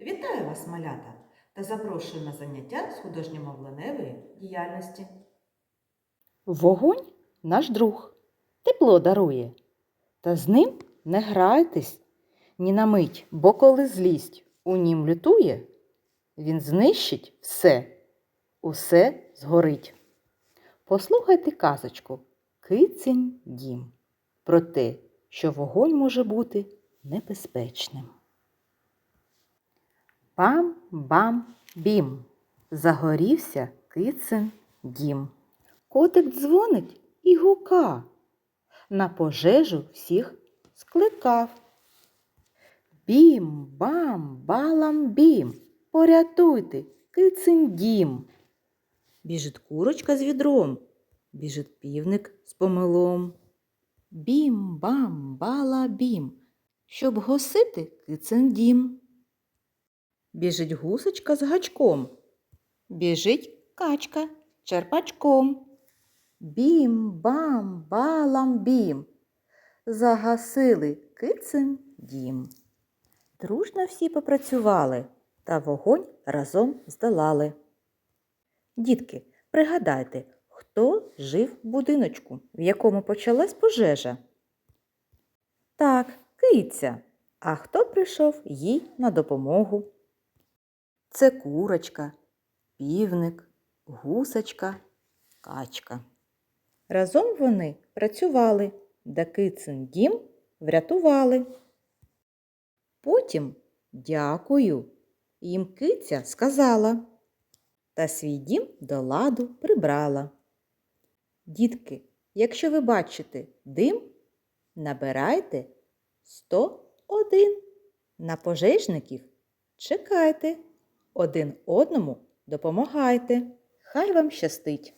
Вітаю вас, малята, та запрошую на заняття з художньо-мовленевої діяльності. Вогонь наш друг, тепло дарує, та з ним не грайтесь ні на мить, бо коли злість у нім лютує, він знищить все, усе згорить. Послухайте казочку Кицень дім про те, що вогонь може бути небезпечним. Бам-бам-бім. Загорівся кицин дім. Котик дзвонить і гука. На пожежу всіх скликав. Бім, бам, балам, бім. Порятуйте, кицин дім. Біжить курочка з відром, біжить півник з помилом. Бім, бам, бала, бім, щоб гасити кицин дім. Біжить гусочка з гачком, біжить качка черпачком. Бім, бам, балам, бім. Загасили кицин дім. Дружно всі попрацювали та вогонь разом здолали. Дітки, пригадайте, хто жив в будиночку, в якому почалась пожежа? Так, киця. А хто прийшов їй на допомогу? Це курочка, півник, гусочка, качка. Разом вони працювали, да кицин дім врятували. Потім дякую, їм киця сказала та свій дім до ладу прибрала. Дітки, якщо ви бачите дим, набирайте 101. На пожежників чекайте, один одному допомагайте. Хай вам щастить!